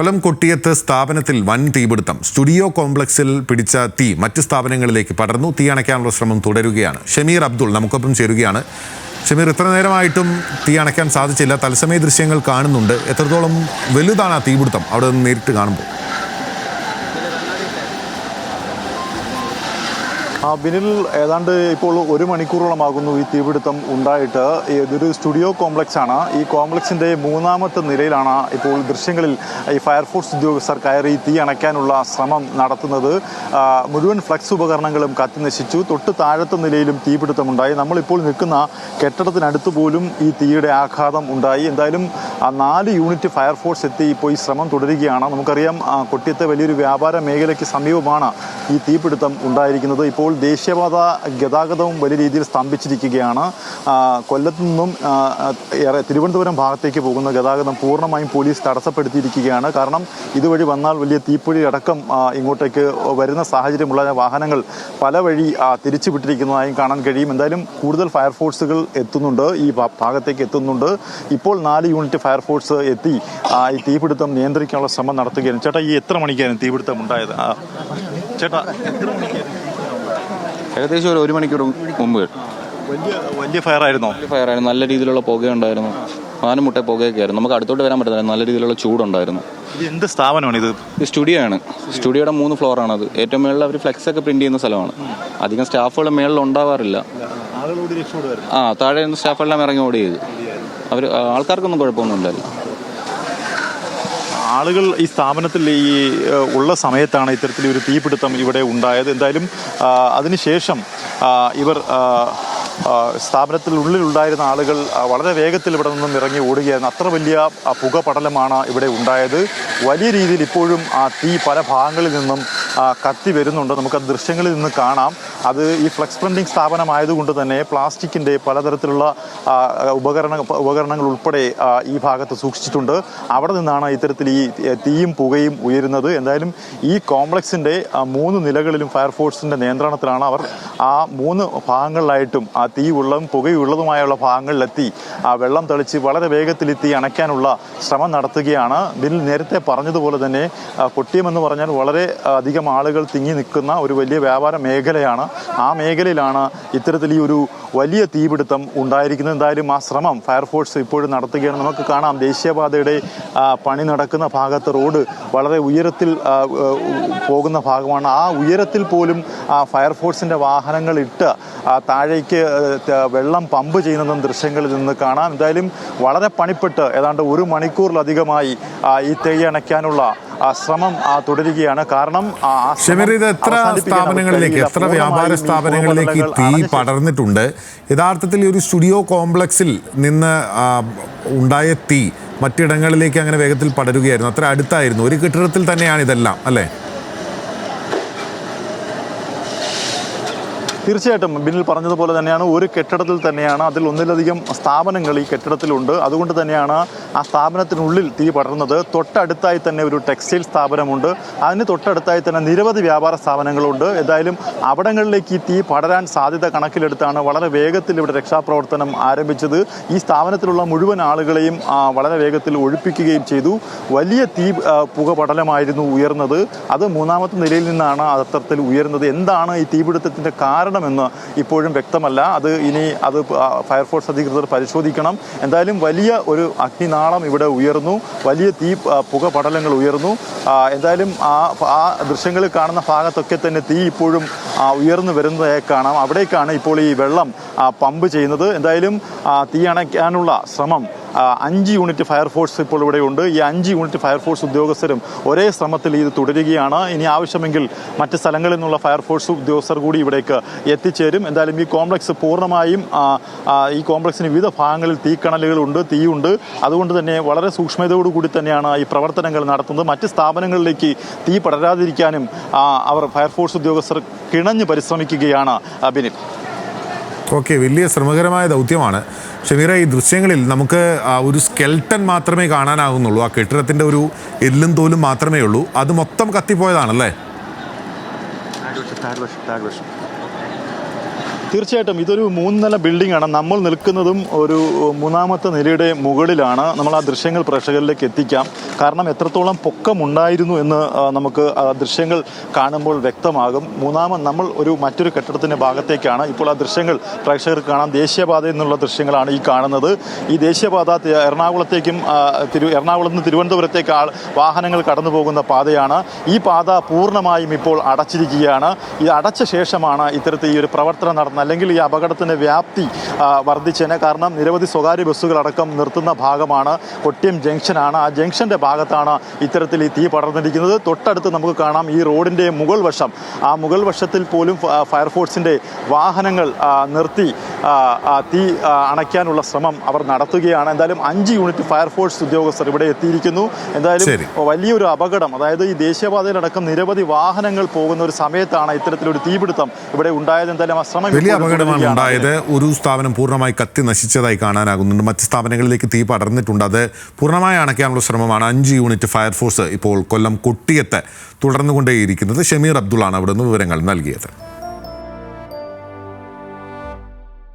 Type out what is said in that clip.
കൊല്ലം കൊട്ടിയത്ത് സ്ഥാപനത്തിൽ വൻ തീപിടുത്തം. സ്റ്റുഡിയോ കോംപ്ലക്സിൽ പിടിച്ച തീ മറ്റ് സ്ഥാപനങ്ങളിലേക്ക് പടർന്നു. തീ അണയ്ക്കാനുള്ള ശ്രമം തുടരുകയാണ്. ഷമീർ അബ്ദുൾ നമുക്കൊപ്പം ചേരുകയാണ്. ഷമീർ ഇത്ര നേരമായിട്ടും തീ അണയ്ക്കാൻ സാധിച്ചില്ല. തത്സമയ ദൃശ്യങ്ങൾ കാണുന്നുണ്ട്. എത്രത്തോളം വലുതാണ് ആ തീപിടുത്തം? അവിടെ നിന്ന് നേരിട്ട് കാണുമ്പോൾ. ആ ബിനിൽ ഏതാണ്ട് ഇപ്പോൾ ഒരു മണിക്കൂറോളം മണിക്കൂറോളമാകുന്നു ഈ തീപിടുത്തം ഉണ്ടായിട്ട്. ഇതൊരു സ്റ്റുഡിയോ കോംപ്ലക്സ് ആണ് ഈ കോംപ്ലക്സിന്റെ മൂന്നാമത്തെ നിലയിലാണ് ഇപ്പോൾ ദൃശ്യങ്ങളിൽ ഈ ഫയർഫോഴ്സ് ഉദ്യോഗസ്ഥർ കയറി തീ അണയ്ക്കാനുള്ള ശ്രമം നടത്തുന്നത്. മുഴുവൻ ഫ്ലക്സ് ഉപകരണങ്ങളും കത്തി നശിച്ചു. തൊട്ട് താഴത്തെ നിലയിലും തീപിടുത്തമുണ്ടായി. നമ്മളിപ്പോൾ നിൽക്കുന്ന കെട്ടിടത്തിനടുത്ത് പോലും ഈ തീയുടെ ആഘാതം ഉണ്ടായി. എന്തായാലും ആ, നാല് യൂണിറ്റ് ഫയർഫോഴ്സ് എത്തി ഇപ്പോൾ ഈ ശ്രമം തുടരുകയാണ്. നമുക്കറിയാം കൊട്ടിയത്തെ വലിയൊരു വ്യാപാര മേഖലയ്ക്ക് സമീപമാണ് ഈ തീപിടുത്തം ഉണ്ടായിരിക്കുന്നത്. ഇപ്പോൾ ദേശീയപാത ഗതാഗതവും വലിയ രീതിയിൽ സ്തംഭിച്ചിരിക്കുകയാണ്. കൊല്ലത്തു നിന്നും ഏറെ തിരുവനന്തപുരം ഭാഗത്തേക്ക് പോകുന്ന ഗതാഗതം പൂർണമായും പോലീസ് തടസ്സപ്പെടുത്തിയിരിക്കുകയാണ്. കാരണം ഇതുവഴി വന്നാൽ വലിയ തീപ്പൊഴി അടക്കം ഇങ്ങോട്ടേക്ക് വരുന്ന സാഹചര്യമുള്ള വാഹനങ്ങൾ പല വഴി തിരിച്ചുവിട്ടിരിക്കുന്നതായും കാണാൻ കഴിയും. എന്തായാലും കൂടുതൽ ഫയർഫോഴ്സുകൾ എത്തുന്നുണ്ട് ഈ ഭാഗത്തേക്ക് എത്തുന്നുണ്ട്. ഇപ്പോൾ നാല് യൂണിറ്റ് ഫയർഫോഴ്സ് എത്തി ഈ തീപിടുത്തം നിയന്ത്രിക്കാനുള്ള ശ്രമം നടത്തുകയാണ്. ചേട്ടാ ഈ എത്ര മണിക്കായിരുന്നു തീപിടുത്തം ഉണ്ടായത്? ചേട്ടാ എത്ര മണിക്കായിരുന്നു ഏകദേശം ഒരു ഒരു മണിക്കൂർ മുമ്പ് വലിയ വലിയ ഫയർ ആയിരുന്നോ ഫയർ ആയിരുന്നു നല്ല രീതിയിലുള്ള പുകയുണ്ടായിരുന്നു. ആനും മുട്ട പുകയൊക്കെ ആയിരുന്നു. നമുക്ക് അടുത്തോട്ട് വരാൻ പറ്റില്ല നല്ല രീതിയിലുള്ള ചൂടുണ്ടായിരുന്നു. ഇത് എന്ത് സ്ഥാപനമാണ് ഇത്? ഇത് സ്റ്റുഡിയോ ആണ്. സ്റ്റുഡിയോയുടെ മൂന്ന് ഫ്ലോറാണ് അത്. ഏറ്റവും മുകളിൽ അവർ ഫ്ലെക്സ് ഒക്കെ പ്രിന്റ് ചെയ്യുന്ന സ്ഥലമാണ്. അധികം സ്റ്റാഫുകൾ മുകളിൽ ഉണ്ടാവാറില്ല. ആ താഴെ സ്റ്റാഫുകളെല്ലാം സ്റ്റാഫെല്ലാം ഇറങ്ങി ഓടി ചെയ്ത്. അവർ ആൾക്കാർക്കൊന്നും കുഴപ്പമൊന്നും കുഴപ്പമൊന്നുമില്ലല്ലോ ആളുകൾ ഈ സ്ഥാപനത്തിൽ ഈ ഉള്ള സമയത്താണ് ഇത്തരത്തിൽ ഒരു തീപിടുത്തം ഇവിടെ ഉണ്ടായത്. എന്തായാലും അതിനുശേഷം ഇവർ സ്ഥാപനത്തിനുള്ളിൽ ഉണ്ടായിരുന്ന ആളുകൾ വളരെ വേഗത്തിൽ ഇവിടെ നിന്നും ഇറങ്ങി ഓടുകയായിരുന്നു. അത്ര വലിയ പുക പടലമാണ് ഇവിടെ ഉണ്ടായത്. വലിയ രീതിയിൽ ഇപ്പോഴും ആ തീ പല ഭാഗങ്ങളിൽ നിന്നും കത്തി വരുന്നുണ്ട്. നമുക്ക് ആ ദൃശ്യങ്ങളിൽ നിന്ന് കാണാം. അത് ഈ ഫ്ലക്സ് പ്രിന്റിംഗ് സ്ഥാപനമായതുകൊണ്ട് തന്നെ പ്ലാസ്റ്റിക്കിന്റെ പലതരത്തിലുള്ള ഉപകരണ ഉപകരണങ്ങൾ ഉൾപ്പെടെ ഈ ഭാഗത്ത് സൂക്ഷിച്ചിട്ടുണ്ട്. അവിടെ നിന്നാണ് ഇത്തരത്തിൽ ഈ തീയും പുകയും ഉയരുന്നത്. എന്തായാലും ഈ കോംപ്ലക്സിന്റെ മൂന്ന് നിലകളിലും ഫയർഫോഴ്സിന്റെ നിയന്ത്രണത്തിലാണ് അവർ ആ മൂന്ന് ഭാഗങ്ങളിലായിട്ടും ആ തീ ഉള്ളതും പുകയുള്ളതുമായുള്ള ഭാഗങ്ങളിലെത്തി ആ വെള്ളം തെളിച്ച് വളരെ വേഗത്തിൽ ഈ തീ അണയ്ക്കാനുള്ള ശ്രമം നടത്തുകയാണ്. ബിൽ നേരത്തെ പറഞ്ഞതുപോലെ തന്നെ കൊട്ടിയമെന്ന് പറഞ്ഞാൽ വളരെ അധികം ആളുകൾ തിങ്ങി നിൽക്കുന്ന ഒരു വലിയ വ്യാപാര മേഖലയാണ് ആ മേഖലയിലാണ് ഇത്തരത്തിൽ ഈ ഒരു വലിയ തീപിടുത്തം ഉണ്ടായിരിക്കുന്നത് എന്തായാലും ആ ശ്രമം ഫയർഫോഴ്സ് ഇപ്പോഴും നടത്തുകയാണ്. നമുക്ക് കാണാം ദേശീയപാതയുടെ പണി നടക്കുന്ന ഭാഗത്ത് റോഡ് വളരെ ഉയരത്തിൽ പോകുന്ന ഭാഗമാണ്. ആ ഉയരത്തിൽ പോലും ആ ഫയർഫോഴ്സിന്റെ വാഹനങ്ങൾ ഇട്ട് ആ, താഴേക്ക് വെള്ളം പമ്പ് ചെയ്യുന്നതും ദൃശ്യങ്ങളിൽ നിന്ന് കാണാം. എന്തായാലും വളരെ പണിപ്പെട്ട് ഏതാണ്ട് ഒരു മണിക്കൂറിലധികമായി ഈ തീ അണയ്ക്കാനുള്ള ശ്രമം തുടരുകയാണ്. കാരണം ഇത് എത്ര സ്ഥാപനങ്ങളിലേക്ക് എത്ര വ്യാപാര സ്ഥാപനങ്ങളിലേക്ക് തീ പടർന്നിട്ടുണ്ട്? യഥാർത്ഥത്തിൽ ഈ ഒരു സ്റ്റുഡിയോ കോംപ്ലക്സിൽ നിന്ന് ഉണ്ടായ തീ മറ്റിടങ്ങളിലേക്ക് അങ്ങനെ വേഗത്തിൽ പടരുകയായിരുന്നു. അത്ര അടുത്തായിരുന്നു. ഒരു കെട്ടിടത്തിൽ തന്നെയാണ് ഇതെല്ലാം അല്ലേ? തീർച്ചയായിട്ടും ബിനിൽ പറഞ്ഞതുപോലെ തന്നെയാണ്. ഒരു കെട്ടിടത്തിൽ തന്നെയാണ് അതിൽ ഒന്നിലധികം സ്ഥാപനങ്ങൾ ഈ കെട്ടിടത്തിലുണ്ട്. അതുകൊണ്ട് തന്നെയാണ് ആ സ്ഥാപനത്തിനുള്ളിൽ തീ പടർന്നത് തൊട്ടടുത്തായി തന്നെ ഒരു ടെക്സ്റ്റൈൽ സ്ഥാപനമുണ്ട്. അതിന് തൊട്ടടുത്തായി തന്നെ നിരവധി വ്യാപാര സ്ഥാപനങ്ങളുണ്ട്. എന്തായാലും അവിടങ്ങളിലേക്ക് ഈ തീ പടരാൻ സാധ്യത കണക്കിലെടുത്താണ് വളരെ വേഗത്തിൽ ഇവിടെ രക്ഷാപ്രവർത്തനം ആരംഭിച്ചത്. ഈ സ്ഥാപനത്തിലുള്ള മുഴുവൻ ആളുകളെയും വളരെ വേഗത്തിൽ ഒഴിപ്പിക്കുകയും ചെയ്തു. വലിയ തീ പുക പടലമായിരുന്നു ഉയർന്നത്. അത് മൂന്നാമത്തെ നിലയിൽ നിന്നാണ് അത് അത്തരത്തിൽ ഉയർന്നത് എന്താണ് ഈ തീപിടുത്തത്തിന്റെ കാരണമെന്ന് ഇപ്പോഴും വ്യക്തമല്ല. അത് ഇനി അത് ഫയർഫോഴ്സ് അധികൃതർ പരിശോധിക്കണം. എന്തായാലും വലിയ ഒരു അഗ്നിനാളം ഇവിടെ ഉയർന്നു. വലിയ തീ പുക പടലങ്ങൾ ഉയർന്നു. എന്തായാലും ആ ആ ദൃശ്യങ്ങളിൽ കാണുന്ന ഭാഗത്തൊക്കെ തന്നെ തീ ഇപ്പോഴും ഉയർന്നു വരുന്നതായി കാണാം. അവിടേക്കാണ് ഇപ്പോൾ ഈ വെള്ളം പമ്പ് ചെയ്യുന്നത്. എന്തായാലും തീ അണയ്ക്കാനുള്ള ശ്രമം അഞ്ച് യൂണിറ്റ് ഫയർഫോഴ്സ് ഇപ്പോൾ ഇവിടെയുണ്ട് ഈ അഞ്ച് യൂണിറ്റ് ഫയർഫോഴ്സ് ഉദ്യോഗസ്ഥരും ഒരേ ശ്രമത്തിൽ ഇത് തുടരുകയാണ്. ഇനി ആവശ്യമെങ്കിൽ മറ്റ് സ്ഥലങ്ങളിൽ നിന്നുള്ള ഫയർഫോഴ്സ് ഉദ്യോഗസ്ഥർ കൂടി ഇവിടേക്ക് എത്തിച്ചേരും. എന്തായാലും ഈ കോംപ്ലക്സ് പൂർണമായും ഈ കോംപ്ലക്സിന് വിവിധ ഭാഗങ്ങളിൽ തീക്കണലുകളുണ്ട് തീയുണ്ട്. അതുകൊണ്ട് തന്നെ വളരെ സൂക്ഷ്മതയോടു കൂടി തന്നെയാണ് ഈ പ്രവർത്തനങ്ങൾ നടത്തുന്നത്. മറ്റ് സ്ഥാപനങ്ങളിലേക്ക് തീ പടരാതിരിക്കാനും അവർ ഫയർഫോഴ്സ് ഉദ്യോഗസ്ഥർ കിണഞ്ഞ് പരിശ്രമിക്കുകയാണ് ബിനിൽ ഓക്കെ വലിയ ശ്രമകരമായ ദൗത്യമാണ്. ഷമീറ ഈ ദൃശ്യങ്ങളിൽ നമുക്ക് ഒരു സ്കെൽട്ടൺ മാത്രമേ കാണാനാകുന്നുള്ളൂ. ആ കെട്ടിടത്തിന്റെ ഒരു എല്ലും തോലും മാത്രമേ ഉള്ളൂ. അത് മൊത്തം കത്തിപ്പോയതാണല്ലേ? തീർച്ചയായിട്ടും ഇതൊരു മൂന്നില ബിൽഡിംഗ് ആണ് നമ്മൾ നിൽക്കുന്നതും ഒരു മൂന്നാമത്തെ നിലയുടെ മുകളിലാണ്. നമ്മൾ ആ ദൃശ്യങ്ങൾ പ്രേക്ഷകരിലേക്ക് എത്തിക്കാം. കാരണം എത്രത്തോളം പൊക്കമുണ്ടായിരുന്നു എന്ന് നമുക്ക് ദൃശ്യങ്ങൾ കാണുമ്പോൾ വ്യക്തമാകും. മൂന്നാമത് നമ്മൾ ഒരു മറ്റൊരു കെട്ടിടത്തിന്റെ ഭാഗത്തേക്കാണ് ഇപ്പോൾ ആ ദൃശ്യങ്ങൾ പ്രേക്ഷകർക്ക് കാണാം. ദേശീയപാതയിൽ നിന്നുള്ള ദൃശ്യങ്ങളാണ് ഈ കാണുന്നത്. ഈ ദേശീയപാത എറണാകുളത്തേക്കും തിരു എറണാകുളത്ത് നിന്ന് തിരുവനന്തപുരത്തേക്ക് ആൾ വാഹനങ്ങൾ കടന്നു പോകുന്ന പാതയാണ്. ഈ പാത പൂർണമായും ഇപ്പോൾ അടച്ചിരിക്കുകയാണ്. ഇത് അടച്ച ശേഷമാണ് ഇത്തരത്തിൽ ഈ ഒരു പ്രവർത്തനം അല്ലെങ്കിൽ ഈ അപകടത്തിന്റെ വ്യാപ്തി വർദ്ധിച്ചേനെ കാരണം നിരവധി സ്വകാര്യ ബസ്സുകളടക്കം നിർത്തുന്ന ഭാഗമാണ് കൊട്ടിയം ജംഗ്ഷനാണ് ആ ജംഗ്ഷന്റെ ഭാഗത്താണ് ഇത്തരത്തിൽ ഈ തീ പടർന്നിരിക്കുന്നത്. തൊട്ടടുത്ത് നമുക്ക് കാണാം ഈ റോഡിന്റെ മുകൾ വശം. ആ മുകൾ വശത്തിൽ പോലും ഫയർഫോഴ്സിന്റെ വാഹനങ്ങൾ നിർത്തി തീ അണയ്ക്കാനുള്ള ശ്രമം അവർ നടത്തുകയാണ്. എന്തായാലും അഞ്ച് യൂണിറ്റ് ഫയർഫോഴ്സ് ഉദ്യോഗസ്ഥർ ഇവിടെ എത്തിയിരിക്കുന്നു. എന്തായാലും വലിയൊരു അപകടം അതായത് ഈ ദേശീയപാതയിലടക്കം നിരവധി വാഹനങ്ങൾ പോകുന്ന ഒരു സമയത്താണ് ഇത്തരത്തിലൊരു തീപിടുത്തം ഇവിടെ ഉണ്ടായത്. എന്തായാലും ആ ശ്രമം വലിയ അപകടമാണ്. ഉണ്ടായത്. ഒരു സ്ഥാപനം പൂർണമായി കത്തി നശിച്ചതായി കാണാനാകുന്നുണ്ട്. മറ്റ് സ്ഥാപനങ്ങളിലേക്ക് തീ പടർന്നിട്ടുണ്ട്. അത് പൂർണമായി അണയ്ക്കാനുള്ള ശ്രമമാണ് അഞ്ച് യൂണിറ്റ് ഫയർഫോഴ്സ് ഇപ്പോൾ കൊല്ലം കൊട്ടിയത്ത് തുടർന്നുകൊണ്ടേയിരിക്കുന്നത്. ഷമീർ അബ്ദുള്ളാണ് അവിടെ നിന്ന് വിവരങ്ങൾ നൽകിയത്.